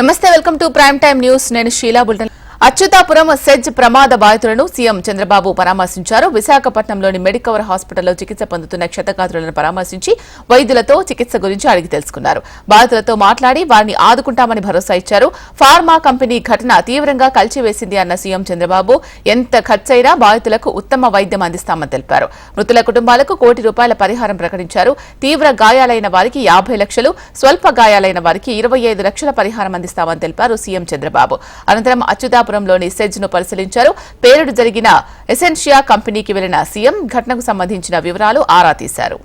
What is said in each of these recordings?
నమస్తే welcome to prime time news. నేను Sheela బుల్టన్. Atchutapuram SEZ ప్రమాద బాధితులను సీఎం చంద్రబాబు పరామర్శించారు. విశాఖపట్నంలోని మెడికవర్ హాస్పిటల్లో చికిత్స పొందుతున్న క్షతగాత్రులను పరామర్శించి వైద్యులతో చికిత్స గురించి అడిగి తెలుసుకున్నారు. బాధితులతో మాట్లాడి వారిని ఆదుకుంటామని భరోసా ఇచ్చారు. ఫార్మా కంపెనీ ఘటన తీవ్రంగా కలిచివేసింది అన్న సీఎం చంద్రబాబు ఎంత ఖర్చైనా బాధితులకు ఉత్తమ వైద్యం అందిస్తామని తెలిపారు. మృతుల కుటుంబాలకు కోటి రూపాయల పరిహారం ప్రకటించారు. తీవ్ర గాయాలైన వారికి యాభై లక్షలు స్వల్ప గాయాలైన వారికి ఇరవై ఐదు లక్షల పరిహారం అందిస్తామని తెలిపారు సీఎం చంద్రబాబు. అనంతరం అచ్యుతాపురంలోని సెజ్ను పరిశీలించారు. పేరుడు జరిగిన ఎసెన్షియా కంపెనీకి వెళ్ళిన సీఎం ఘటనకు సంబంధించిన వివరాలు ఆరా తీశారు.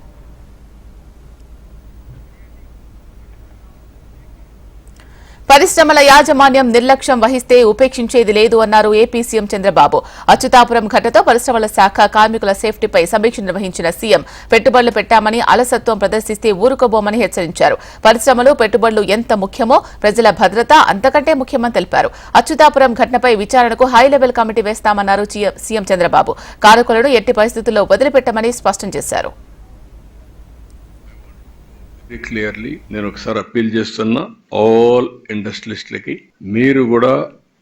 పరిశ్రమల యాజమాన్యం నిర్లక్ష్యం వహిస్తే ఉపేక్షించేది లేదు అన్నారు ఏపీ సీఎం చంద్రబాబు. అచ్యుతాపురం ఘటనతో పరిశ్రమల శాఖ కార్మికుల సేఫ్టీపై సమీక్ష నిర్వహించిన సీఎం పెట్టుబడులు పెట్టామని అలసత్వం ప్రదర్శిస్తే ఊరుకోబోమని హెచ్చరించారు. పరిశ్రమలు పెట్టుబడులు ఎంత ముఖ్యమో ప్రజల భద్రత అంతకంటే ముఖ్యమని తెలిపారు. అచ్యుతాపురం ఘటనపై విచారణకు హై లెవెల్ కమిటీ వేస్తామన్నారు సీఎం చంద్రబాబు. కారకులను ఎట్టి పరిస్థితుల్లో వదిలిపెట్టమని స్పష్టం చేశారు. వెరీ క్లియర్లీ నేను ఒకసారి అప్పీల్ చేస్తున్నా ఆల్ ఇండస్ట్రియలిస్టులకి మీరు కూడా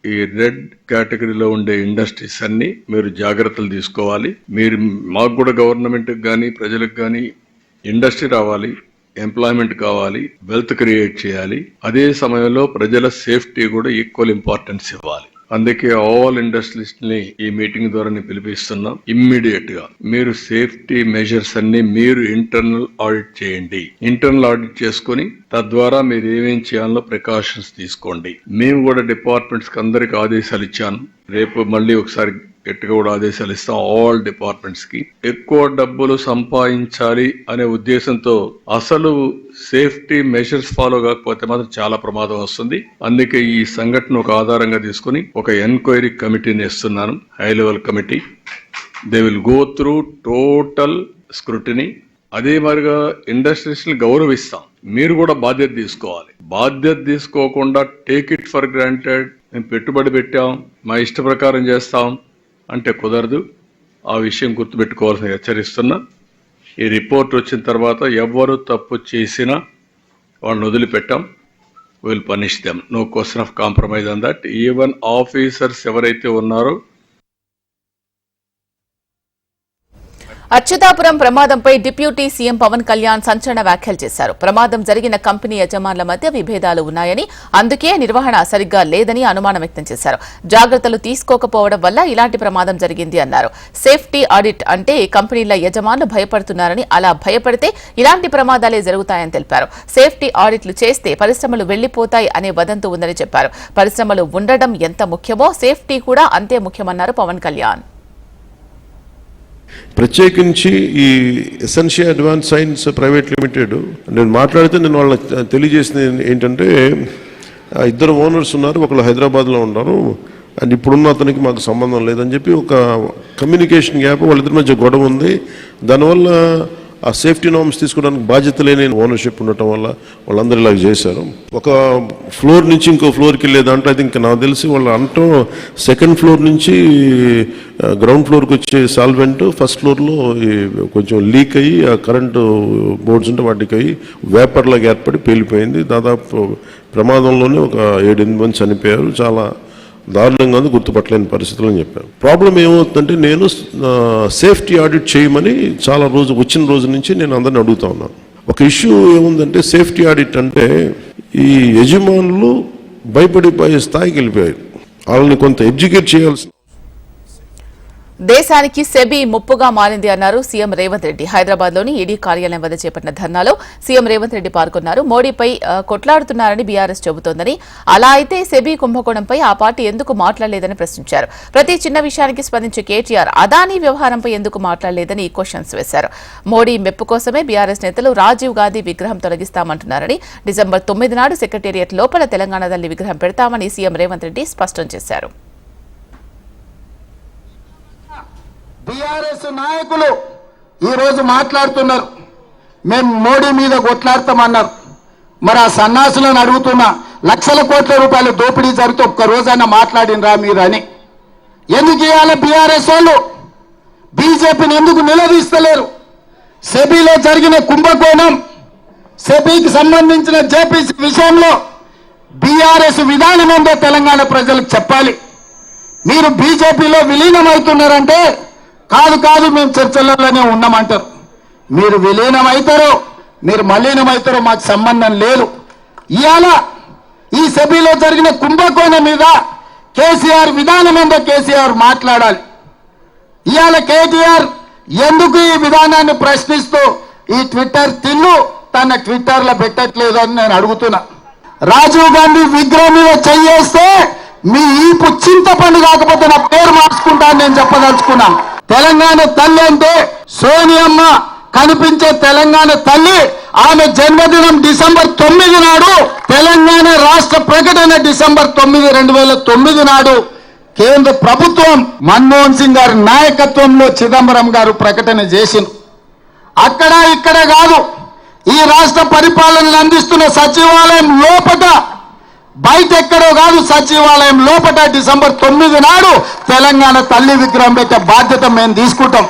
ఈ రెడ్ కేటగిరీలో ఉండే ఇండస్ట్రీస్ అన్ని మీరు జాగ్రత్తలు తీసుకోవాలి. మీరు మాకు కూడా గవర్నమెంట్కి కానీ ప్రజలకు కానీ ఇండస్ట్రీ రావాలి ఎంప్లాయ్మెంట్ కావాలి వెల్త్ క్రియేట్ చేయాలి. అదే సమయంలో ప్రజల సేఫ్టీ కూడా ఈక్వల్ ఇంపార్టెన్స్ ఇవ్వాలి. అందుకే ఆల్ ఇండస్ట్రియలిస్ట్ని ఈ మీటింగ్ ద్వారా నేను పిలిపిస్తున్నాం ఇమ్మీడియట్గా. మీరు సేఫ్టీ మెజర్స్ అన్ని మీరు ఇంటర్నల్ ఆడిట్ చేయండి. ఇంటర్నల్ ఆడిట్ చేసుకుని తద్వారా మీరు ఏమేం చేయాలో ప్రికాషన్స్ తీసుకోండి. మేము కూడా డిపార్ట్మెంట్స్కి అందరికి ఆదేశాలు ఇచ్చాను. రేపు మళ్ళీ ఒకసారి గట్టిగా కూడా ఆదేశాలు ఇస్తాం ఆల్ డిపార్ట్మెంట్స్కి ఎక్కువ డబ్బులు సంపాదించాలి అనే ఉద్దేశంతో అసలు సేఫ్టీ మెషర్స్ ఫాలో కాకపోతే మాత్రం చాలా ప్రమాదం వస్తుంది. అందుకే ఈ సంఘటన ఒక ఆధారంగా తీసుకుని ఒక ఎంక్వైరీ కమిటీని ఇస్తున్నాను high level committee. They will go through total scrutiny అదే మరిగా ఇండస్ట్రీస్ని గౌరవిస్తాం. మీరు కూడా బాధ్యత తీసుకోవాలి. బాధ్యత తీసుకోకుండా టేక్ ఇట్ ఫర్ గ్రాంటెడ్ మేము పెట్టుబడి పెట్టాం. మా ఇష్ట ప్రకారం చేస్తాం. అంటే కుదరదు. ఆ విషయం గుర్తుపెట్టుకోవాల్సిన హెచ్చరిస్తున్నా. ఈ రిపోర్ట్ వచ్చిన తర్వాత ఎవరు తప్పు చేసినా వాళ్ళని వదిలిపెట్టాం. Will punish them no question of compromise on that even officers ఎవరైతే ఉన్నారో అచ్యుతాపురం ప్రమాదంపై డిప్యూటీ సీఎం పవన్ కళ్యాణ్ సంచలన వ్యాఖ్యలు చేశారు. ప్రమాదం జరిగిన కంపెనీ యజమానుల మధ్య విభేదాలు ఉన్నాయని అందుకే నిర్వహణ సరిగ్గా లేదని అనుమానం వ్యక్తం చేశారు. జాగ్రత్తలు తీసుకోకపోవడం వల్ల ఇలాంటి ప్రమాదం జరిగింది అన్నారు. సేఫ్టీ ఆడిట్ అంటే కంపెనీల యజమానులు భయపడుతున్నారని అలా భయపడితే ఇలాంటి ప్రమాదాలే జరుగుతాయని తెలిపారు. సేఫ్టీ ఆడిట్లు చేస్తే పరిశ్రమలు వెళ్ళిపోతాయి అనే వదంతు ఉందని చెప్పారు. పరిశ్రమలు ఉండడం ఎంత ముఖ్యమో సేఫ్టీ కూడా అంతే ముఖ్యమన్నారు పవన్ కళ్యాణ్. ప్రత్యేకించి ఈ Essentia advance science private limited నేను మాట్లాడితే నేను వాళ్ళకి తెలియజేసింది ఏంటంటే ఇద్దరు ఓనర్స్ ఉన్నారు ఒకళ్ళు హైదరాబాద్లో ఉన్నారు అండ్ ఇప్పుడున్న అతనికి మాకు సంబంధం లేదని చెప్పి ఒక కమ్యూనికేషన్ గ్యాప్ వాళ్ళిద్దరి మధ్య గొడవ ఉంది. దానివల్ల ఆ సేఫ్టీ నార్మ్స్ తీసుకోవడానికి బాధ్యత లేని ఓనర్షిప్ ఉండటం వల్ల వాళ్ళందరూ ఇలా చేశారు. ఒక ఫ్లోర్ నుంచి ఇంకో ఫ్లోర్కి వెళ్ళే దాంట్లో అయితే ఇంకా నాకు తెలిసి వాళ్ళు అంటూ సెకండ్ ఫ్లోర్ నుంచి గ్రౌండ్ ఫ్లోర్కి వచ్చే సాల్వెంట్ ఫస్ట్ ఫ్లోర్లో కొంచెం లీక్ అయ్యి ఆ కరెంటు బోర్డ్స్ ఉంటే వాటికి అయ్యి వేపర్లాగా ఏర్పడి పేలిపోయింది. దాదాపు ప్రమాదంలోనే ఒక ఏడెనిమిది మంది చనిపోయారు. చాలా దారుణంగా ఉంది గుర్తుపట్టలేని పరిస్థితులు అని చెప్పాను ప్రాబ్లం ఏమవుతుందంటే నేను సేఫ్టీ ఆడిట్ చేయమని చాలా రోజు వచ్చిన రోజు నుంచి నేను అందరిని అడుగుతా ఉన్నాను ఒక ఇష్యూ ఏముందంటే సేఫ్టీ ఆడిట్ అంటే ఈ యజమానులు భయపడిపోయే స్థాయికి వెళ్ళిపోయారు. వాళ్ళని కొంత ఎడ్యుకేట్ చేయాల్సిన దేశానికి సెబీ ముప్పుగా మారింది అన్నారు సీఎం రేవంత్ రెడ్డి. హైదరాబాద్లోని ఈడీ కార్యాలయం వద్ద చేపట్టిన ధర్నాలో సీఎం రేవంత్ రెడ్డి పాల్గొన్నారు. మోడీపై కొట్లాడుతున్నారని బీఆర్ఎస్ చెబుతోందని. అలా అయితే సెబీ కుంభకోణంపై ఆ పార్టీ ఎందుకు మాట్లాడలేదని ప్రశ్నించారు. ప్రతి చిన్న విషయానికి స్పందించే కేటీఆర్ అదానీ వ్యవహారంపై ఎందుకు మాట్లాడలేదని క్వశ్చన్స్ వేశారు. మోడీ మెప్పు కోసమే బీఆర్ఎస్ నేతలు రాజీవ్ గాంధీ విగ్రహం తొలగిస్తామంటున్నారని డిసెంబర్ తొమ్మిది నాడు సెక్రటేరియట్ లోపల తెలంగాణ తల్లి విగ్రహం పెడతామని సీఎం రేవంత్ రెడ్డి స్పష్టం చేశారు. బీఆర్ఎస్ నాయకులు ఈరోజు మాట్లాడుతున్నారు. మేము మోడీ మీద కొట్లాడతామన్నారు. మరి ఆ సన్నాసులను అడుగుతున్నా లక్షల కోట్ల రూపాయల దోపిడీ జరిగితే ఒక్క రోజైనా మాట్లాడినరా మీరు అని. ఎందుకు ఇవాళ బీఆర్ఎస్ వాళ్ళు? బీజేపీని ఎందుకు నిలదీస్తలేరు? సెబీలో జరిగిన కుంభకోణం సెబీకి సంబంధించిన జేపీసీ విషయంలో బీఆర్ఎస్ విధానం ఏందో తెలంగాణ ప్రజలకు చెప్పాలి. మీరు బీజేపీలో విలీనమవుతున్నారంటే కాదు కాదు మేము చర్చలలోనే ఉన్నామంటారు. మీరు విలీనమైతారో మీరు మలీనమవుతారో మాకు సంబంధం లేదు. ఇవాళ ఈ సభ్యులో జరిగిన కుంభకోణం మీద కేసీఆర్ విధానం ఏందో కేసీఆర్ మాట్లాడాలి. ఇవాళ కేటీఆర్ ఎందుకు ఈ విధానాన్ని ప్రశ్నిస్తూ ఈ ట్విట్టర్ తిన్ను తన ట్విట్టర్లో పెట్టట్లేదు అని నేను అడుగుతున్నా. రాజీవ్ గాంధీ విగ్రహం మీద చెయ్యేస్తే మీ ఈపు చింతపండు కాకపోతే నా పేరు మార్చుకుంటాను నేను చెప్పదలుచుకున్నాను. తెలంగాణ తల్లి అంటే సోనియమ్మ కనిపించే తెలంగాణ తల్లి. ఆమె జన్మదినం డిసెంబర్ తొమ్మిది నాడు తెలంగాణ రాష్ట్ర ప్రకటన డిసెంబర్ తొమ్మిది రెండు వేల తొమ్మిది నాడు. కేంద్ర ప్రభుత్వం మన్మోహన్ సింగ్ గారి నాయకత్వంలో చిదంబరం గారు ప్రకటన చేసింది. అక్కడ ఇక్కడ కాదు ఈ రాష్ట్ర పరిపాలనలు అందిస్తున్న సచివాలయం లోపట బయట ఎక్కడో కాదు సచివాలయం లోపట డిసెంబర్ తొమ్మిది నాడు తెలంగాణ తల్లి విగ్రహం పెట్టే బాధ్యత మేము తీసుకుంటాం.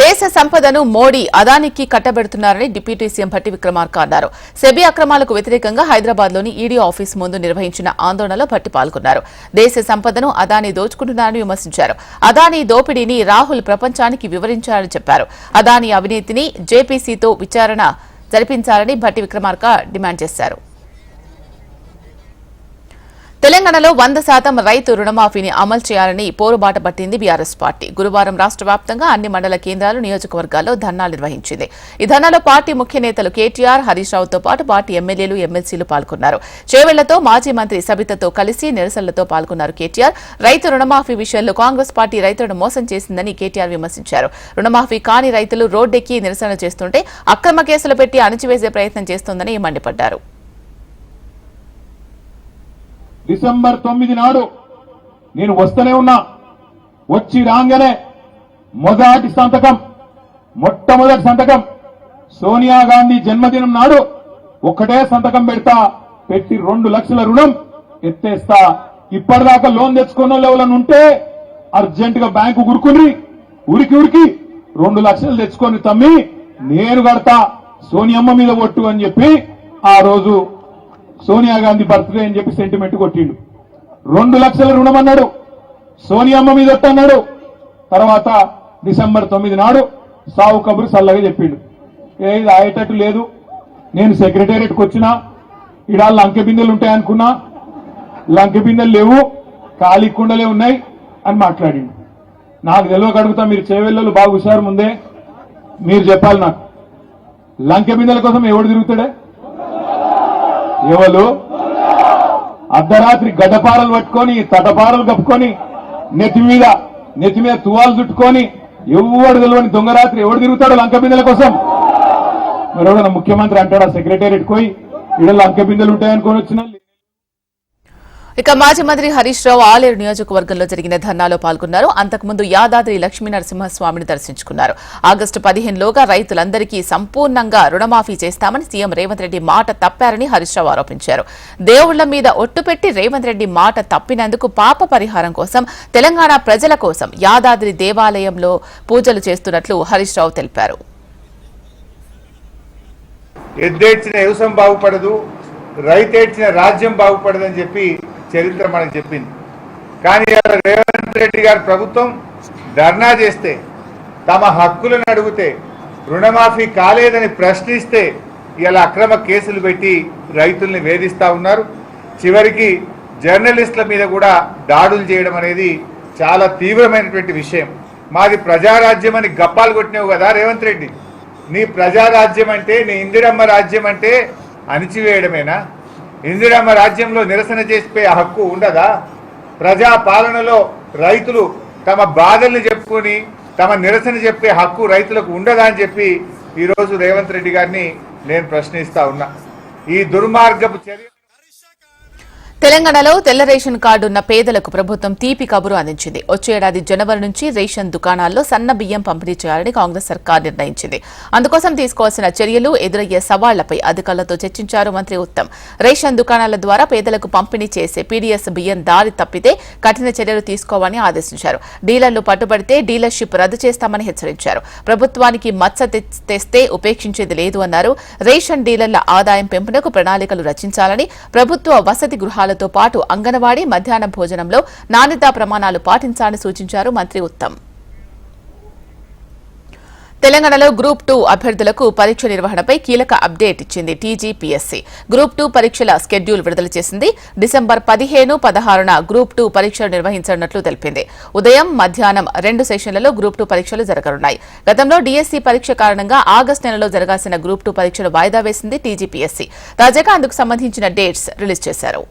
దేశ సంపదను మోడీ అదానికి కట్టబెడుతున్నారని డిప్యూటీ సీఎం భట్టి విక్రమార్క అన్నారు. సెబీ అక్రమాలకు వ్యతిరేకంగా హైదరాబాద్లోని ఈడీ ఆఫీస్ ముందు నిర్వహించిన ఆందోళనలో భట్టి పాల్గొన్నారు. దేశ సంపదను అదాని దోచుకుంటున్నారని విమర్శించారు. అదాని దోపిడీని రాహుల్ ప్రపంచానికి వివరించారని చెప్పారు. అదాని అవినీతిని జేపీసీతో విచారణ జరిపించాలని భట్టి విక్రమార్క డిమాండ్ చేశారు. తెలంగాణలో వంద శాతం రైతు రుణమాఫీని అమలు చేయాలని పోరుబాట పట్టింది బీఆర్ఎస్ పార్టీ. గురువారం రాష్ట్ర వ్యాప్తంగా అన్ని మండల కేంద్రాలు నియోజకవర్గాల్లో ధర్నాలు నిర్వహించింది. ఈ ధర్నాలో పార్టీ ముఖ్య నేతలు కేటీఆర్ హరీష్ రావుతో పాటు పార్టీ ఎమ్మెల్యేలు ఎమ్మెల్సీలు పాల్గొన్నారు. చేవెళ్ళతో మాజీ మంత్రి సబితతో కలిసి నిరసనలతో పాల్గొన్నారు కేటీఆర్. రైతు రుణమాఫీ విషయంలో కాంగ్రెస్ పార్టీ రైతులను మోసం చేసిందని కేటీఆర్ విమర్శించారు. రుణమాఫీ కాని రైతులు రోడ్డెక్కి నిరసన చేస్తుంటే అక్రమ కేసులు పెట్టి అణచివేసే ప్రయత్నం చేస్తోందని మండిపడ్డారు. డిసెంబర్ తొమ్మిది నాడు నేను వస్తూనే ఉన్నా. వచ్చి రాగానే మొదటి సంతకం మొట్టమొదటి సంతకం. సోనియా గాంధీ జన్మదినం నాడు ఒక్కటే సంతకం పెడతా పెట్టి రెండు లక్షల రుణం ఎత్తేస్తా. ఇప్పటిదాకా లోన్ తెచ్చుకున్న వాళ్ళు ఎవరైనా ఉంటే అర్జెంట్గా బ్యాంకు గురుకుని ఉరికి ఉరికి రెండు లక్షలు తెచ్చుకొని తమ్మి నేను కడతా సోనియమ్మ మీద ఒట్టు అని చెప్పి ఆ రోజు సోనియా గాంధీ బర్త్డే అని చెప్పి సెంటిమెంట్ కొట్టిండు. రెండు లక్షల రుణం అన్నాడు. సోనియమ్మ మీద అన్నాడు. తర్వాత డిసెంబర్ తొమ్మిది నాడు సావు కబురు సల్లగా చెప్పిండు. ఏది అయ్యేటట్టు లేదు. నేను సెక్రటేరియట్కి వచ్చినా ఇడా లంకె బిందెలు ఉంటాయనుకున్నా లంకె బిందెలు లేవు ఖాళీ కుండలే ఉన్నాయి అని మాట్లాడిండు. నాకు తెలియక అడుగుతా మీరు చేవెళ్ళలు బాగా హుషారు ముందే. మీరు చెప్పాలి నాకు. లంకె బిందెల కోసం ఎవడు తిరుగుతాడే? ఎవరు? అర్ధరాత్రి గడ్డపారలు పట్టుకొని తటపారలు కప్పుకొని నెత్తి మీద నెత్తి మీద తువాలు చుట్టుకొని ఎవడు తెలియని దొంగరాత్రి ఎవడు తిరుగుతాడు లంక బిందెల కోసం? మరి ఎవడన్నా ముఖ్యమంత్రి అంటాడా సెక్రటేరియట్ పోయి ఇక్కడ లంక బిందెలు ఉంటాయనుకొని వచ్చినా ఇక మాజీ మంత్రి హరీష్ రావు ఆలేరు నియోజకవర్గంలో జరిగిన ధర్నాలో పాల్గొన్నారు. అంతకుముందు యాదాద్రి లక్ష్మీ నరసింహస్వామిని దర్శించుకున్నారు. ఆగస్టు పదిహేనులోగా రైతులందరికీ సంపూర్ణంగా రుణమాఫీ చేస్తామని సీఎం రేవంత్ రెడ్డి మాట తప్పారని హరీష్ రావు ఆరోపించారు. దేవుళ్ళ మీద ఒట్టుపెట్టి రేవంత్ రెడ్డి మాట తప్పినందుకు పాప పరిహారం కోసం తెలంగాణ ప్రజల కోసం యాదాద్రి దేవాలయంలో పూజలు చేస్తున్నట్లు హరీష్ రావు తెలిపారు. ఎద్దేడ్చిన వ్యవసాయం బాగుపడదు రైతేడ్చిన రాజ్యం బాగుపడదని చెప్పి చరిత్ర మనకు చెప్పింది. కానీ ఇవాళ రేవంత్ రెడ్డి గారి ప్రభుత్వం ధర్నా చేస్తే తమ హక్కులను అడిగితే రుణమాఫీ కాలేదని ప్రశ్నిస్తే ఇలా అక్రమ కేసులు పెట్టి రైతుల్ని వేధిస్తా ఉన్నారు. చివరికి జర్నలిస్టుల మీద కూడా దాడులు చేయడం అనేది చాలా తీవ్రమైనటువంటి విషయం. మాది ప్రజారాజ్యం అని గప్పాలు కొట్టినావు కదా రేవంత్ రెడ్డి. నీ ప్రజారాజ్యం అంటే నీ ఇందిరమ్మ రాజ్యం అంటే అణిచివేయడమేనా? ఇందిరమ్మ రాజ్యంలో నిరసన చేసిపోయే హక్కు ఉండదా? ప్రజా పాలనలో రైతులు తమ బాధల్ని చెప్పుకొని తమ నిరసన చెప్పే హక్కు రైతులకు ఉండదా అని చెప్పి ఈరోజు రేవంత్ రెడ్డి గారిని నేను ప్రశ్నిస్తా ఉన్నా. ఈ దుర్మార్గపు చర్య తెలంగాణలో తెల్ల రేషన్ కార్డు ఉన్న పేదలకు ప్రభుత్వం తీపి కబురు అందించింది. వచ్చే ఏడాది జనవరి నుంచి రేషన్ దుకాణాల్లో సన్న బియ్యం పంపిణీ చేయాలని కాంగ్రెస్ సర్కార్ నిర్ణయించింది. అందుకోసం తీసుకోవాల్సిన చర్యలు ఎదురయ్యే సవాళ్ళపై అధికారులతో చర్చించారు మంత్రి ఉత్తమ్. రేషన్ దుకాణాల ద్వారా పేదలకు పంపిణీ చేసే పీడీఎస్ బియ్యం దారి తప్పితే కఠిన చర్యలు తీసుకోవాలని ఆదేశించారు. డీలర్లు పట్టుబడితే డీలర్షిప్ రద్దు చేస్తామని హెచ్చరించారు. ప్రభుత్వానికి మచ్చ తెస్తే ఉపేక్షించేది లేదు అన్నారు. రేషన్ డీలర్ల ఆదాయం పెంపునకు ప్రణాళికలు రచించాలని ప్రభుత్వ వసతి గృహాలతో పాటు అంగన్వాడీ మధ్యాహ్న భోజనంలో నాణ్యతా ప్రమాణాలు పాటించాలని సూచించారు మంత్రి ఉత్తమ్. తెలంగాణలో గ్రూప్ టూ అభ్యర్థులకు పరీక్ష నిర్వహణపై కీలక అప్డేట్ ఇచ్చింది టీజీపీఎస్సీ. గ్రూప్ టూ పరీక్షల స్కెడ్యూల్ విడుదల చేసింది. డిసెంబర్ పదిహేను పదహారున గ్రూప్ టూ పరీక్షలు నిర్వహించనున్నట్లు తెలిపింది. ఉదయం మధ్యాహ్నం రెండు సెషన్లలో గ్రూప్ టూ పరీక్షలు జరగనున్నాయి. గతంలో డీఎస్సీ పరీక్ష కారణంగా ఆగస్టు నెలలో జరగాల్సిన గ్రూప్ టూ పరీక్షలు వాయిదా వేసింది టీజీపీఎస్సీ. తాజాగా అందుకు సంబంధించిన డేట్స్ రిలీజ్ చేశారు.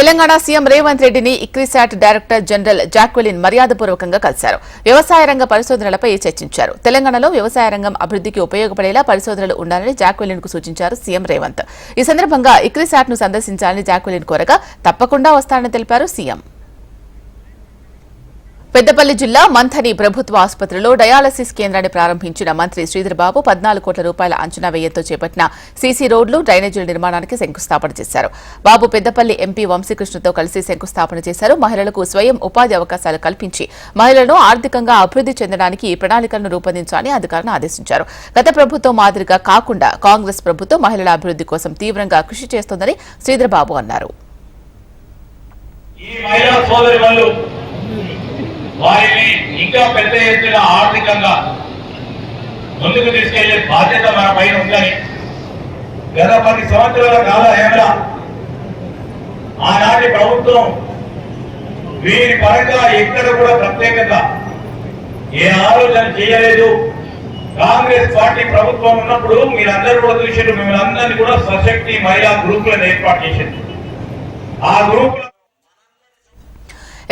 తెలంగాణ సీఎం రేవంత్ రెడ్డిని ఇక్రిసాట్ డైరెక్టర్ జనరల్ జాక్వెలిన్ మర్యాదపూర్వకంగా కలిశారు. వ్యవసాయ రంగ పరిశోధనలపై చర్చించారు. తెలంగాణలో వ్యవసాయ రంగం అభివృద్ధికి ఉపయోగపడేలా పరిశోధనలు ఉండాలని జాక్వెలిన్కు సూచించారు సీఎం రేవంత్. ఈ సందర్భంగా ఇక్రిసాట్ను సందర్శించాలని జాక్వెలిన్ కోరగా తప్పకుండా వస్తానని తెలిపారు సీఎం. పెద్దపల్లి జిల్లా మంథని ప్రభుత్వ ఆసుపత్రిలో డయాలసిస్ కేంద్రాన్ని ప్రారంభించిన మంత్రి శ్రీధర్బాబు పద్నాలుగు కోట్ల రూపాయల అంచనా వ్యయంతో చేపట్టిన సీసీ రోడ్లు డ్రైనేజీల నిర్మాణానికి శంకుస్థాపన చేశారు. బాబు పెద్దపల్లి ఎంపీ వంశీకృష్ణతో కలిసి శంకుస్థాపన చేశారు. మహిళలకు స్వయం ఉపాధి అవకాశాలు కల్పించి మహిళలను ఆర్థికంగా అభివృద్ధి చెందడానికి ఈ ప్రణాళికలను రూపొందించాలని అధికారులను ఆదేశించారు. గత ప్రభుత్వం మాదిరిగా కాకుండా కాంగ్రెస్ ప్రభుత్వం మహిళల అభివృద్ధి కోసం తీవ్రంగా కృషి చేస్తోందని శ్రీధర్బాబు అన్నారు ఈ మహిళా సోదరి వాళ్ళు వారిని ఇంకా పెద్ద ఎత్తున ఆర్థికంగా ముందుకు తీసుకెళ్ళే బాధ్యత మన పైన ఉందని గత పది సంవత్సరాల కాలహేమల ఆనాటి ప్రభుత్వం వీరి పరంగా ఎక్కడ కూడా ప్రత్యేకంగా ఏ ఆలోచన చేయలేదు. కాంగ్రెస్ పార్టీ ప్రభుత్వం ఉన్నప్పుడు మీరందరూ కూడా చూసారు మిమ్మల్ని అందరినీ కూడా సశక్తి మహిళా గ్రూపులను ఏర్పాటు చేసింది ఆ గ్రూప్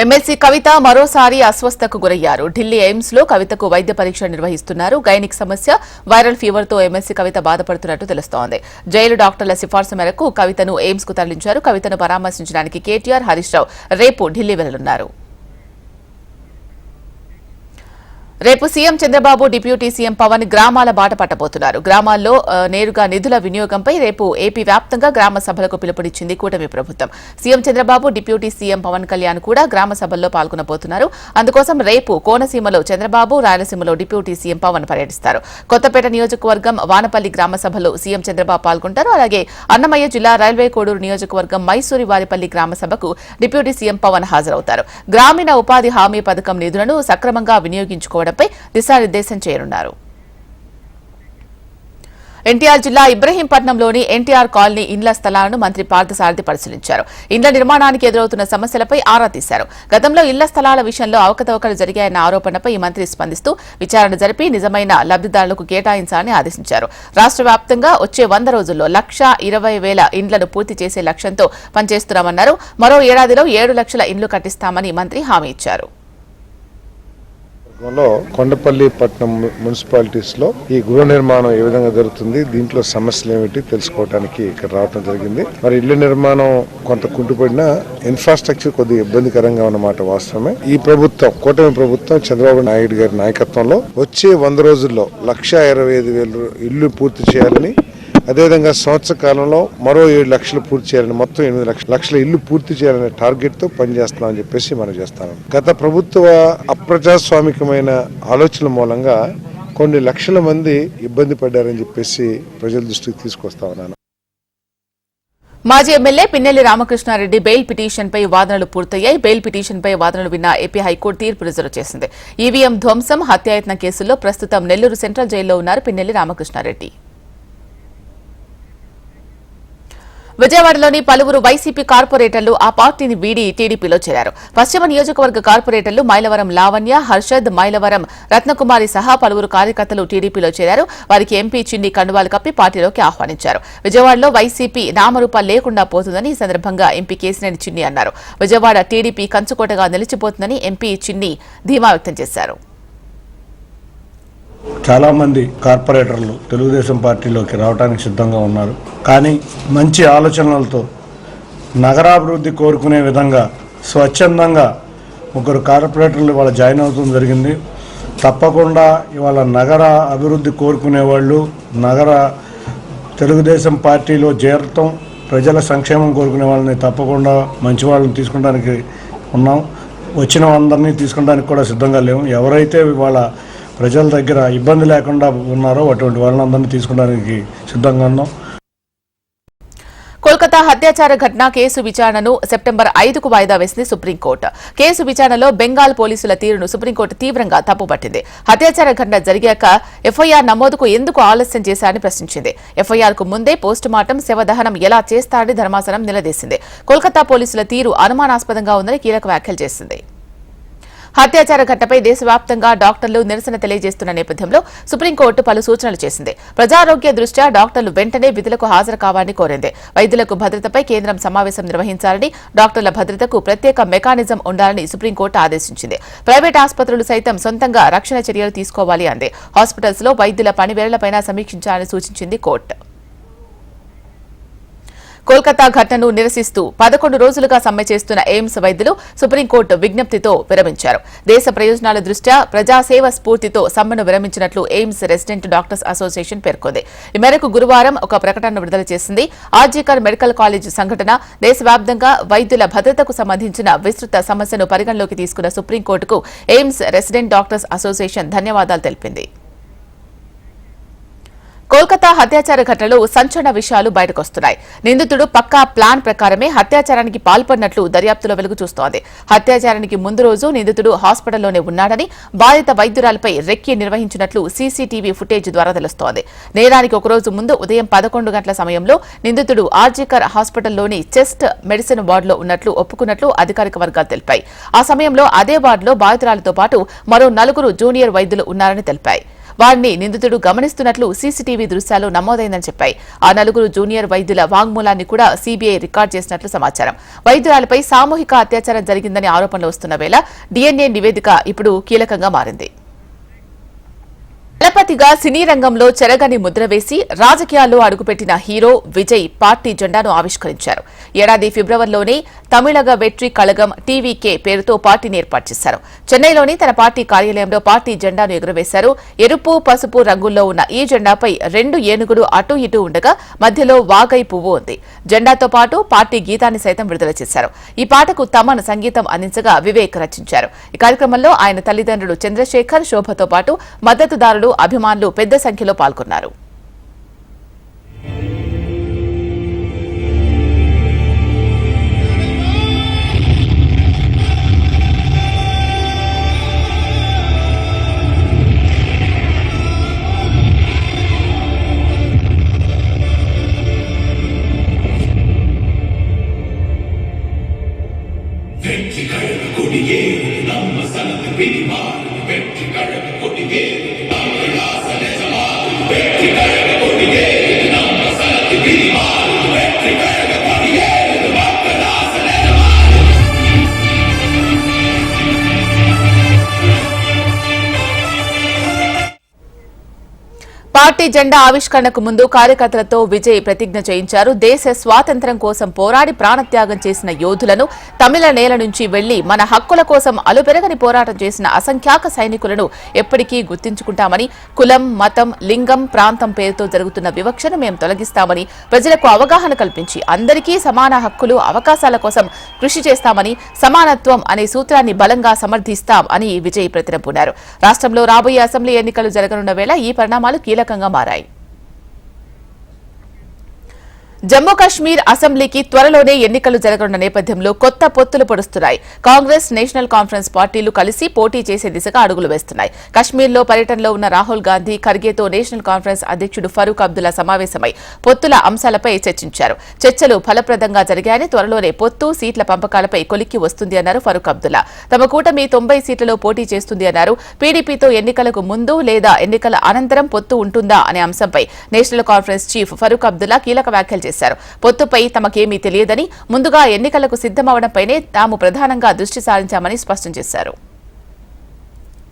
ఎమ్మెల్సీ కవిత మరోసారి అస్వస్థకు గురయ్యారు. ఢిల్లీ ఎయిమ్స్లో కవితకు వైద్య పరీక్ష నిర్వహిస్తున్నారు. గైనిక్ సమస్య వైరల్ ఫీవర్తో ఎమ్మెల్సీ కవిత బాధపడుతున్నట్టు తెలుస్తోంది. జైలు డాక్టర్ల సిఫార్సు మేరకు కవితను ఎయిమ్స్కు తరలించారు. కవితను పరామర్శించడానికి కేటీఆర్ హరీష్ రావు రేపు ఢిల్లీ వెళ్ళనున్నారు. రేపు CM Chandrababu deputy CM Pawan గ్రామాల బాట పట్టబోతున్నారు. గ్రామాల్లో నేరుగా నిధుల వినియోగంపై రేపు ఏపీ వ్యాప్తంగా గ్రామ సభలకు పిలుపునిచ్చింది కూటమి ప్రభుత్వం. CM Chandrababu deputy CM Pawan Kalyan కూడా గ్రామ సభల్లో పాల్గొనబోతున్నారు. అందుకోసం రేపు కోనసీమలో చంద్రబాబు రాయలసీమలో డిప్యూటీ సీఎం పవన్ పర్యటిస్తారు. కొత్తపేట నియోజకవర్గం వానపల్లి గ్రామ సభలో సీఎం చంద్రబాబు పాల్గొంటారు. అలాగే అన్నమయ్య జిల్లా రైల్వే కోడూరు నియోజకవర్గం మైసూరి వారిపల్లి గ్రామ సభకు డిప్యూటీ సీఎం పవన్ హాజరవుతారు. గ్రామీణ ఉపాధి హామీ పథకం నిధులను సక్రమంగా వినియోగించుకోవడం వినియోగించుకోవడంపై దిశానిర్దేశం చేయనున్నారు. ఎన్టీఆర్ జిల్లా ఇబ్రహీంపట్నంలోని ఎన్టీఆర్ కాలనీ ఇండ్ల స్థలాలను మంత్రి పార్థసారథి పరిశీలించారు. ఇండ్ల నిర్మాణానికి ఎదురవుతున్న సమస్యలపై ఆరా తీశారు. గతంలో ఇళ్ళ స్థలాల విషయంలో అవకతవకలు జరిగాయన్న ఆరోపణపై ఈ మంత్రి స్పందిస్తూ విచారణ జరిపి నిజమైన లబ్దిదారులకు కేటాయించాలని ఆదేశించారు. రాష్ట్ర వ్యాప్తంగా వచ్చే వంద రోజుల్లో లక్ష ఇరవై వేల ఇండ్లను పూర్తి చేసే లక్ష్యంతో పనిచేస్తున్నామన్నారు. మరో ఏడాదిలో ఏడు లక్షల ఇండ్లు కట్టిస్తామని మంత్రి హామీ ఇచ్చారు. లో కొండపల్లి పట్నం మున్సిపాలిటీస్లో ఈ గృహ నిర్మాణం ఏ విధంగా జరుగుతుంది దీంట్లో సమస్యలు ఏమిటి తెలుసుకోవడానికి ఇక్కడ రావడం జరిగింది. మరి ఇళ్ళ నిర్మాణం కొంత కుంటుపడినా ఇన్ఫ్రాస్ట్రక్చర్ కొద్దిగా ఇబ్బందికరంగా ఉన్నమాట వాస్తవమే. ఈ ప్రభుత్వం కూటమి ప్రభుత్వం చంద్రబాబు నాయుడు గారి నాయకత్వంలో వచ్చే వంద రోజుల్లో లక్ష ఇరవై ఐదు వేలు ఇల్లు పూర్తి చేయాలని అదేవిధంగా సంవత్సర కాలంలో మరో ఏడు లక్షలు పూర్తి చేయాలని మొత్తం ఎనిమిది లక్షల ఇల్లు పూర్తి చేయాలనే టార్గెట్తో పనిచేస్తున్నామని చెప్పేసి మనం చేస్తాను గత ప్రభుత్వ అప్రజాస్వామికమైన ఆలోచనల మూలంగా కొన్ని లక్షల మంది ఇబ్బంది పడ్డారని చెప్పేసి ప్రజల దృష్టికి తీసుకొస్తా ఉన్నాను. మాజీ ఎమ్మెల్యే పిన్నెల్లి రామకృష్ణారెడ్డి బెయిల్ పిటిషన్పై వాదనలు పూర్తయ్యాయి. బెయిల్ పిటిషన్పై వాదనలు విన్న ఏపీ హైకోర్టు తీర్పు రిజర్వ్ చేసింది. ఈవీఎం ధ్వంసం హత్యాయత్న కేసుల్లో ప్రస్తుతం నెల్లూరు సెంట్రల్ జైల్లో ఉన్నారు పిన్నెల్లి రామకృష్ణారెడ్డి. విజయవాడలోని పలువురు వైసీపీ కార్పొరేటర్లు ఆ పార్టీని వీడి టీడీపీలో చేరారు. పశ్చిమ నియోజకవర్గ కార్పొరేటర్లు మైలవరం లావణ్య హర్షద్ మైలవరం రత్నకుమారి సహా పలువురు కార్యకర్తలు టీడీపీలో చేరారు. వారికి ఎంపీ చిన్ని కండువాలు కప్పి పార్టీలోకి ఆహ్వానించారు. విజయవాడలో వైసీపీ నామరూపాలు లేకుండా పోతుందని ఈ సందర్భంగా ఎంపీ కేసినేని చిన్ని అన్నారు. విజయవాడ టీడీపీ కంచుకోటగా నిలిచిపోతుందని ఎంపీ చిన్ని ధీమా వ్యక్తం చేశారు. చాలామంది కార్పొరేటర్లు తెలుగుదేశం పార్టీలోకి రావడానికి సిద్ధంగా ఉన్నారు. కానీ మంచి ఆలోచనలతో నగరాభివృద్ధి కోరుకునే విధంగా స్వచ్ఛందంగా ముగ్గురు కార్పొరేటర్లు ఇవాళ జాయిన్ అవుతుంది జరిగింది. తప్పకుండా ఇవాళ నగర అభివృద్ధి కోరుకునే వాళ్ళు నగర తెలుగుదేశం పార్టీలో చేరటం ప్రజల సంక్షేమం కోరుకునే వాళ్ళని తప్పకుండా మంచి వాళ్ళని తీసుకోవడానికి ఉన్నాం. వచ్చిన అందరినీ తీసుకోవడానికి కూడా సిద్ధంగా లేవు. ఎవరైతే ఇవాళ ప్రజల దగ్గర ఇబ్బంది లేకుండా ఉన్నారో అటువంటి వాళ్ళందరినీ తీసుకోవడానికి సిద్ధంగా ఉన్నాం. కోల్కతా హత్యాచార ఘటన కేసు విచారణను సెప్టెంబర్ ఐదుకు వాయిదా వేసింది సుప్రీంకోర్టు. కేసు విచారణలో బెంగాల్ పోలీసుల తీరును సుప్రీంకోర్టు తీవ్రంగా తప్పుపట్టింది. హత్యాచార ఘటన జరిగాక ఎఫ్ఐఆర్ నమోదుకు ఎందుకు ఆలస్యం చేశారని ప్రశ్నించింది. ఎఫ్ఐఆర్కు ముందే పోస్టుమార్టం శవదహనం ఎలా చేస్తారని ధర్మాసనం నిలదీసింది. కోల్కతా పోలీసుల తీరు అనుమానాస్పదంగా ఉందని కీలక వ్యాఖ్యలు చేసింది. హత్యాచార ఘటనపై దేశవ్యాప్తంగా డాక్టర్లు నిరసన తెలియజేస్తున్న నేపథ్యంలో సుప్రీంకోర్టు పలు సూచనలు చేసింది. ప్రజారోగ్య దృష్ట్యా డాక్టర్లు వెంటనే విధులకు హాజరు కావాలని కోరింది. వైద్యులకు భద్రతపై కేంద్రం సమావేశం నిర్వహించాలని డాక్టర్ల భద్రతకు ప్రత్యేక మెకానిజం ఉండాలని సుప్రీంకోర్టు ఆదేశించింది. ప్రైవేట్ ఆసుపత్రులు సైతం సొంతంగా రక్షణ చర్యలు తీసుకోవాలి అంది. హాస్పిటల్స్లో వైద్యుల పనివేళ్ళపై సమీక్షించాలని సూచించింది కోర్టు. కోల్కతా ఘటనను నిరసిస్తూ పదకొండు రోజులుగా సమ్మె చేస్తున్న ఎయిమ్స్ వైద్యులు సుప్రీంకోర్టు విజ్ఞప్తితో విరమించారు. దేశ ప్రయోజనాల దృష్ట్యా ప్రజాసేవ స్ఫూర్తితో సమ్మెను విరమించినట్లు ఎయిమ్స్ రెసిడెంట్ డాక్టర్స్ అసోసియేషన్ పేర్కొంది. ఈ మేరకు గురువారం ఒక ప్రకటన విడుదల చేసింది. ఆర్జీకర్ మెడికల్ కాలేజ్ సంఘటన దేశవ్యాప్తంగా వైద్యుల భద్రతకు సంబంధించిన విస్తృత సమస్యను పరిగణలోకి తీసుకున్న సుప్రీంకోర్టుకు ఎయిమ్స్ రెసిడెంట్ డాక్టర్స్ అసోసియేషన్ ధన్యవాదాలు తెలిపింది. కోల్కతా హత్యాచార ఘటనలో సంచలన విషయాలు బయటకొస్తున్నాయి. నిందితుడు పక్కా ప్లాన్ ప్రకారమే హత్యాచారానికి పాల్పడినట్లు దర్యాప్తులో వెలుగు చూస్తోంది. హత్యాచారానికి ముందు రోజు నిందితుడు హాస్పిటల్లోనే ఉన్నాడని బాధిత వైద్యురాలపై రెక్కి నిర్వహించినట్లు సీసీటీవీ ఫుటేజ్ ద్వారా తెలుస్తోంది. నేరానికి ఒకరోజు ముందు ఉదయం పదకొండు గంటల సమయంలో నిందితుడు ఆర్జీకర్ హాస్పిటల్లోని చెస్ట్ మెడిసిన్ వార్డులో ఉన్నట్లు ఒప్పుకున్నట్లు అధికారిక వర్గాలు తెలిపాయి. ఆ సమయంలో అదే వార్డులో బాధితురాలతో పాటు మరో నలుగురు జూనియర్ వైద్యులు ఉన్నారని తెలిపాయి. వారిని నిందితుడు గమనిస్తున్నట్లు సీసీటీవీ దృశ్యాలు నమోదైందని చెప్పాయి. ఆ నలుగురు జూనియర్ వైద్యుల వాంగ్మూలాన్ని కూడా సీబీఐ రికార్డు చేసినట్లు సమాచారం. వైద్యురాలపై సామూహిక అత్యాచారం జరిగిందని ఆరోపణలు వస్తున్న వేళ డీఎన్ఏ నివేదిక ఇప్పుడు కీలకంగా మారింది. దళపతిగా సినీ రంగంలో చెరగని ముద్ర వేసి రాజకీయాల్లో అడుగుపెట్టిన హీరో విజయ్ పార్టీ జెండాను ఆవిష్కరించారు. ఏడాది ఫిబ్రవరిలోనే తమిళగ వెట్రి కళగం టీవీకే పేరుతో పార్టీని ఏర్పాటు చేశారు. చెన్నైలోని తన పార్టీ కార్యాలయంలో పార్టీ జెండాను ఎగురవేశారు. ఎరుపు పసుపు రంగుల్లో ఉన్న ఈ జెండాపై రెండు ఏనుగులు అటూ ఇటూ ఉండగా మధ్యలో వాగై పువ్వు ఉంది. జెండాతో పాటు పార్టీ గీతాన్ని సైతం విడుదల చేశారు. ఈ పాటకు తమన్ సంగీతం అందించగా వివేక్ రచించారు. ఈ కార్యక్రమంలో ఆయన తల్లిదండ్రులు చంద్రశేఖర్ శోభతో పాటు మద్దతుదారులు అభిమానులు పెద్ద సంఖ్యలో పాల్గొన్నారు. Yeah. పార్టీ జెండా ఆవిష్కరణకు ముందు కార్యకర్తలతో విజయ్ ప్రతిజ్ఞ చేయించారు. దేశ స్వాతంత్ర్యం కోసం పోరాడి ప్రాణత్యాగం చేసిన యోధులను తమిళ నేల నుంచి వెళ్ళి మన హక్కుల కోసం అలుపెరగని పోరాటం చేసిన అసంఖ్యాక సైనికులను ఎప్పటికీ గుర్తించుకుంటామని కులం మతం లింగం ప్రాంతం పేరుతో జరుగుతున్న వివక్షను మేము తొలగిస్తామని ప్రజలకు అవగాహన కల్పించి అందరికీ సమాన హక్కులు అవకాశాల కోసం కృషి చేస్తామని సమానత్వం అనే సూత్రాన్ని బలంగా సమర్థిస్తాం అని విజయ్ ప్రతినబూనారు రాష్ట్రంలో రాబోయే అసెంబ్లీ ఎన్నికలు జరగనున్న వేళ ఈ పరిణామాలు కీలకంగా మారాయి జమ్మూ కాశ్మీర్ అసెంబ్లీకి త్వరలోనే ఎన్నికలు జరగనున్న నేపథ్యంలో కొత్త పొత్తులు పొడుస్తున్నాయి. కాంగ్రెస్ నేషనల్ కాన్ఫరెన్స్ పార్టీలు కలిసి పోటీ చేసే దిశగా అడుగులు వేస్తున్నాయి. కశ్మీర్లో పర్యటనలో ఉన్న రాహుల్ గాంధీ ఖర్గేతో నేషనల్ కాన్ఫరెన్స్ అధ్యక్షుడు ఫరూక్ అబ్దుల్లా సమావేశమై పొత్తుల అంశాలపై చర్చించారు. చర్చలు ఫలప్రదంగా జరిగాయని త్వరలోనే పొత్తు సీట్ల పంపకాలపై కొలిక్కి వస్తుంది అన్నారు ఫరూక్ అబ్దుల్లా. తమ కూటమి తొంభై సీట్లలో పోటీ చేస్తుంది అన్నారు. పీడీపీతో ఎన్నికలకు ముందు లేదా ఎన్నికల అనంతరం పొత్తు ఉంటుందా అనే అంశంపై National Conference chief Farooq Abdullah కీలక వ్యాఖ్యలు చేశారు పొత్తుపై తమకేమీ తెలియదని ముందుగా ఎన్నికలకు సిద్దమవడంపైనే తాము ప్రధానంగా దృష్టి సారించామని స్పష్టం చేశారు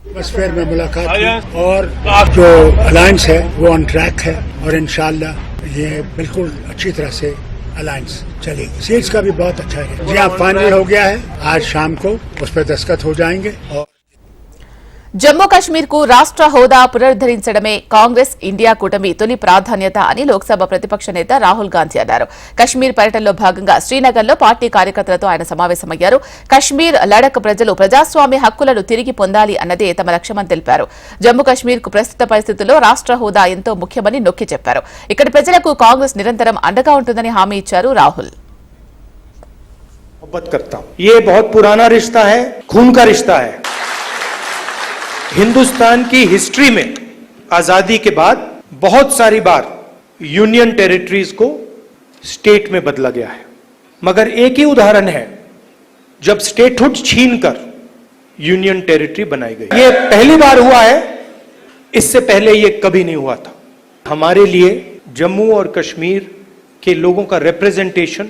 एटमॉस्फेयर में मुलाकात हुई और जो अलायंस है वो ऑन ट्रैक है और इंशाल्लाह ये बिल्कुल अच्छी तरह से अलायंस चलेगी सीट्स का भी बहुत अच्छा है जी हाँ फाइनल हो गया है आज शाम को उस पर दस्तखत हो जाएंगे और జమ్మూ కశ్మీర్ కు రాష్ట్ర హోదా పునరుద్దరించడమే కాంగ్రెస్ ఇండియా కూటమి తొలి ప్రాధాన్యత అని లోక్సభ ప్రతిపక్ష నేత రాహుల్ గాంధీ అన్నారు కశ్మీర్ పర్యటనలో భాగంగా శ్రీనగర్ లో పార్టీ కార్యకర్తలతో ఆయన సమావేశమయ్యారు కశ్మీర్ లడక్ ప్రజలు ప్రజాస్వామ్య హక్కులను తిరిగి పొందాలి అన్నదే తమ లక్ష్యమని తెలిపారు జమ్మూ కశ్మీర్ కు ప్రస్తుత పరిస్థితుల్లో రాష్ట్ర హోదా ఎంతో ముఖ్యమని నొక్కి చెప్పారు ఇక్కడి ప్రజలకు కాంగ్రెస్ నిరంతరం అండగా ఉంటుందని హామీ ఇచ్చారు రాహుల్ मोहब्बत करता हूं ये बहुत पुराना रिश्ता है खून का रिश्ता है हिंदुस्तान की हिस्ट्री में आज़ादी के बाद बहुत सारी बार यूनियन टेरिटरीज को स्टेट में बदला गया है। मगर एक ही उदाहरण है, जब स्टेटहुड छीन कर यूनियन टेरिटरी बनाई गई। ये पहली बार हुआ है, इससे पहले ये कभी नहीं हुआ था। हमारे लिए जम्मू और कश्मीर के लोगों का रिप्रेजेंटेशन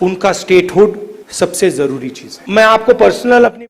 उनका स्टेटहुड सबसे ज़रूरी चीज़ है। मैं आपको पर्सनल अपनी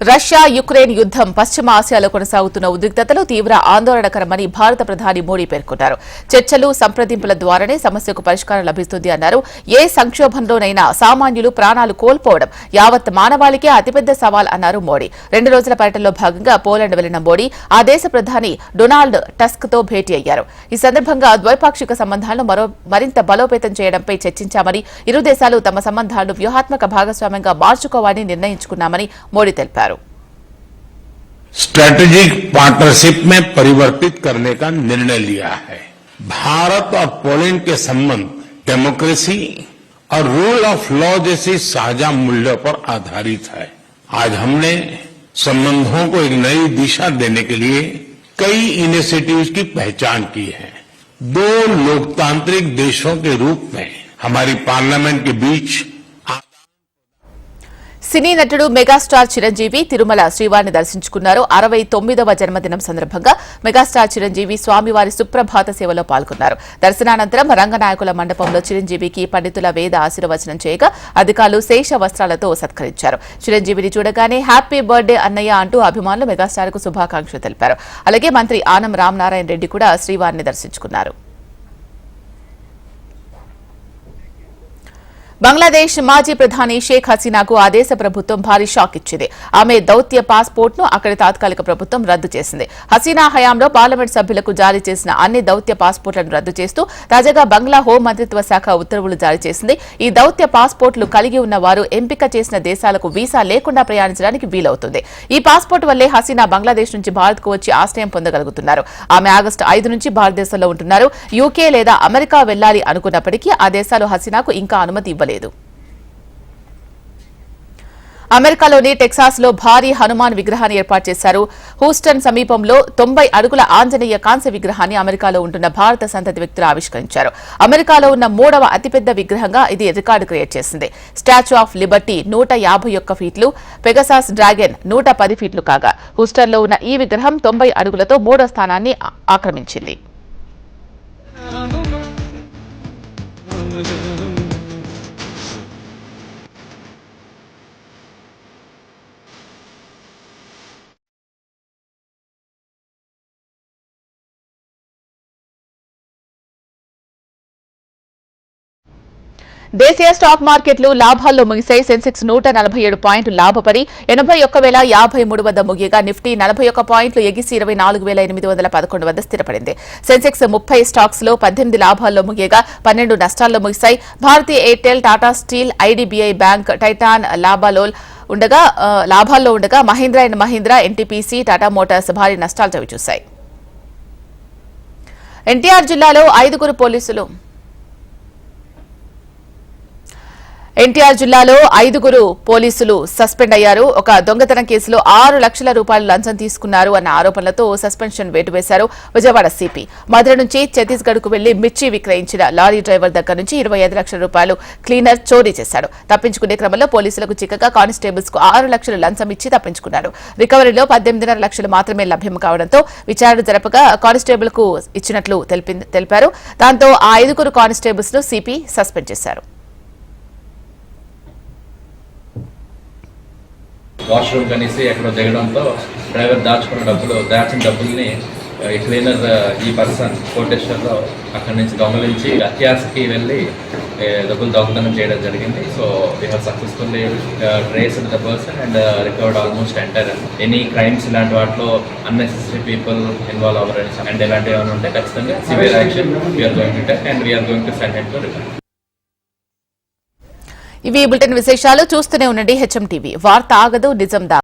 రష్యా యుక్రెయిన్ యుద్దం పశ్చిమ ఆసియాలో కొనసాగుతున్న ఉద్రిక్తతలు తీవ్ర ఆందోళనకరమని భారత ప్రధాని మోడీ పేర్కొన్నారు. చర్చలు సంప్రదింపుల ద్వారానే సమస్యకు పరిష్కారం లభిస్తుంది అన్నారు. ఏ సంక్షోభంలోనైనా సామాన్యులు ప్రాణాలు కోల్పోవడం యావత్ మానవాళికే అతిపెద్ద సవాల్ అన్నారు మోడీ. రెండు రోజుల పర్యటనలో భాగంగా పోలాండ్ వెళ్ళిన మోడీ ఆ దేశ ప్రధాని డొనాల్డ్ టస్క్తో భేటీ అయ్యారు. ఈ సందర్భంగా ద్వైపాక్షిక సంబంధాలను మరో మరింత బలోపేతం చేయడంపై చర్చించామని ఇరు దేశాలు తమ సంబంధాలను వ్యూహాత్మక భాగస్వామ్యంగా మార్చుకోవాలని నిర్ణయించుకున్నామని మోడీ తెలిపారు. स्ट्रैटेजिक पार्टनरशिप में परिवर्तित करने का निर्णय लिया है। भारत और पोलैंड के संबंध डेमोक्रेसी और रूल ऑफ़ लॉ जैसी साझा मूल्यों पर आधारित है। आज हमने संबंधों को एक नई दिशा देने के लिए कई इनिशिएटिव्स की पहचान की है। दो लोकतांत्रिक देशों के रूप में, हमारी पार्लियामेंट के बीच సినీ నటుడు మెగాస్టార్ చిరంజీవి తిరుమల శ్రీవారిని దర్శించుకున్నారు. అరవై తొమ్మిదవ జన్మదినం సందర్భంగా మెగాస్టార్ చిరంజీవి స్వామివారి సుప్రభాత సేవలో పాల్గొన్నారు. దర్శనానంతరం రంగనాయకుల మండపంలో చిరంజీవికి పండితుల వేద ఆశీర్వచనం చేయగా అధికారులు శేష వస్త్రాలతో సత్కరించారు. చిరంజీవిని చూడగానే హ్యాపీ బర్త్డే అన్నయ్య అంటూ అభిమానులు మెగాస్టార్కు శుభాకాంక్షలు తెలిపారు. అలాగే మంత్రి ఆనం రామనారాయణ రెడ్డి కూడా శ్రీవారిని దర్శించుకున్నారు. బంగ్లాదేశ్ మాజీ ప్రధాని షేక్ హసీనాకు ఆ దేశ ప్రభుత్వం భారీ షాక్ ఇచ్చింది. ఆమె దౌత్య పాస్పోర్ట్ను అక్కడి తాత్కాలిక ప్రభుత్వం రద్దు చేసింది. హసీనా హయాంలో పార్లమెంట్ సభ్యులకు జారీ చేసిన అన్ని దౌత్య పాస్పోర్ట్లను రద్దు చేస్తూ తాజాగా బంగ్లా హోం మంత్రిత్వ శాఖ ఉత్తర్వులు జారీ చేసింది. ఈ దౌత్య పాస్పోర్ట్లు కలిగి ఉన్న వారు ఎంపిక చేసిన దేశాలకు వీసా లేకుండా ప్రయాణించడానికి వీలవుతుంది. ఈ పాస్పోర్ట్ వల్లే హసీనా బంగ్లాదేశ్ నుంచి భారత్కు వచ్చి ఆశ్రయం పొందగలుగుతున్నారు. ఆమె ఆగస్టు ఐదు నుంచి భారతదేశంలో ఉంటున్నారు. యూకే లేదా అమెరికా వెళ్ళాలి అనుకున్నప్పటికీ ఆ దేశాలు హసీనాకు ఇంకా అనుమతి ఇవ్వలేదు. అమెరికాలోని టెక్సాస్లో భారీ హనుమాన్ విగ్రహాన్ని ఏర్పాటు చేశారు. హూస్టన్ సమీపంలో తొంభై అడుగుల ఆంజనేయ కాంస్య విగ్రహాన్ని అమెరికాలో ఉంటున్న భారత సంతతి వ్యక్తులు ఆవిష్కరించారు. అమెరికాలో ఉన్న మూడవ అతిపెద్ద విగ్రహంగా ఇది రికార్డు క్రియేట్ చేసింది. స్టాచ్యూ ఆఫ్ లిబర్టీ నూట యాభై ఒక్క ఫీట్లు పెగసాస్ డ్రాగన్ నూట పది ఫీట్లు కాగా హూస్టన్లో ఉన్న ఈ విగ్రహం తొంభై అడుగులతో మూడో స్థానాన్ని ఆక్రమించింది. దేశీయ స్టాక్ మార్కెట్లు లాభాల్లో ముగిశాయి. సెన్సెక్స్ నూట నలభై ఏడు పాయింట్లు లాభపడి ఎనభై ఒక్క వేల యాభై మూడు వద్ద ముగియగా. నిఫ్టీ నలభై ఒక్క పాయింట్లు ఎగిసి ఇరవై నాలుగు వేల ఎనిమిది వందల పదకొండు వద్ద స్థిరపడింది. సెన్సెక్స్ ముప్పై స్టాక్స్లో పద్దెనిమిది లాభాల్లో ముగియగా. పన్నెండు నష్టాల్లో ముగిశాయి. భారతీయ Airtel Tata steel IDBI bank Titan లాభాలో ఉండగా లాభాల్లో ఉండగా Mahindra and Mahindra NTPC Tata motors భారీ నష్టాలు చవిచూశాయి. ఎన్టీఆర్ జిల్లాలో ఐదుగురు పోలీసులు ఎన్టీఆర్ జిల్లాలో ఐదుగురు పోలీసులు సస్పెండ్ అయ్యారు. ఒక దొంగతనం కేసులో ఆరు లక్షల రూపాయలు లంచం తీసుకున్నారు అన్న ఆరోపణలతో సస్పెన్షన్ వేటు వేశారు విజయవాడ సిపి. మధుర నుంచి ఛత్తీస్గఢ్కు వెళ్ళి మిర్చి విక్రయించిన లారీ డ్రైవర్ దగ్గర నుంచి ఇరవై ఐదు లక్షల రూపాయలు క్లీనర్ చోరీ చేశాడు. తప్పించుకునే క్రమంలో పోలీసులకు చిక్కగా కానిస్టేబుల్స్కు ఆరు లక్షలు లంచం ఇచ్చి తప్పించుకున్నారు. రికవరీలో పద్దెనిమిదిన్నర లక్షలు మాత్రమే లభ్యం కావడంతో విచారణ జరపగా కానిస్టేబుల్కు ఇచ్చినట్లు తెలిపారు. దాంతో ఆ ఐదుగురు కానిస్టేబుల్స్ను సిపి సస్పెండ్ చేశారు. వాష్రూమ్ కనేసి ఎక్కడో దిగడంతో డ్రైవర్ దాచుకున్న డబ్బులు దాచిన డబ్బుల్ని ఈ క్లీనర్ ఈ పర్సన్ కోటేశ్వర్లో అక్కడి నుంచి దొంగలించి అత్యాసకి వెళ్ళి డబ్బులు దొంగతనం చేయడం జరిగింది. So we have successfully trace the person and recovered almost enter any crimes ఇలాంటి వాటిలో అన్నెసెసరీ పీపుల్ ఇన్వాల్వ్ అవ్వరని అండ్ ఇలాంటివి ఏమైనా ఉంటే ఖచ్చితంగా severe action we are going to take and we are going to send to recover ఇవి bulletin విశేషాలు చూస్తూనే ఉండండి హెచ్ఎం టీవీ. వార్త ఆగదు నిజం దా